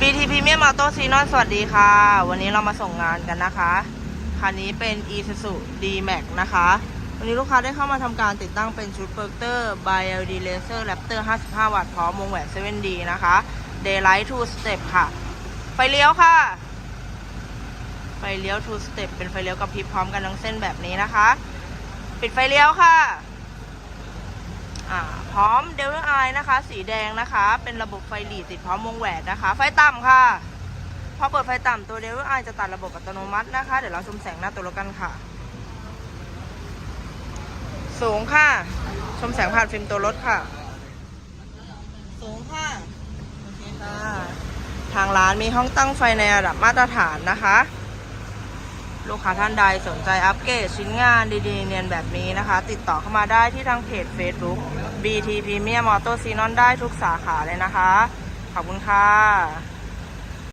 BT Premium Auto x e n o n สวัสดีค่ะ วันนี้เรามาส่งงานกันนะคะ คันนี้เป็น Isuzu D-Max นะคะ วันนี้ลูกค้าได้เข้ามาทำการติดตั้งเป็นชุดเ r อร์เตอร์ by LD Laser Raptor 55 วัตต์พร้อมวงแหวน 7D นะคะ Daylight 2 Step ค่ะ ไฟเลี้ยวค่ะ ไฟเลี้ยว 2 Step เป็นไฟเลี้ยวกับพริบพร้อมกันทั้งเส้นแบบนี้นะคะ ปิดไฟเลี้ยวค่ะ พร้อมเดลไอนะคะ สีแดงนะคะ เป็นระบบไฟหลีติดพร้อมวงแหวนนะคะ ไฟต่ำค่ะ พอเปิดไฟต่ำตัวเดลไอจะตัดระบบอัตโนมัตินะคะ เดี๋ยวเราชมแสงหน้าตัวรถกันค่ะ สูงค่ะ ชมแสงผ่านฟิล์มตัวรถค่ะ สูงค่ะโอเคค่ะ ทางร้านมีห้องตั้งไฟในระดับมาตรฐานนะคะ ลูกค้าท่านใดสนใจอัปเกรดชิ้นงานดีๆ เนียนแบบนี้นะคะ ติดต่อเข้ามาได้ที่ทางเพจ Facebook BT Premium Auto Xenon ได้ทุกสาขาเลยนะคะ ขอบคุณค่ะ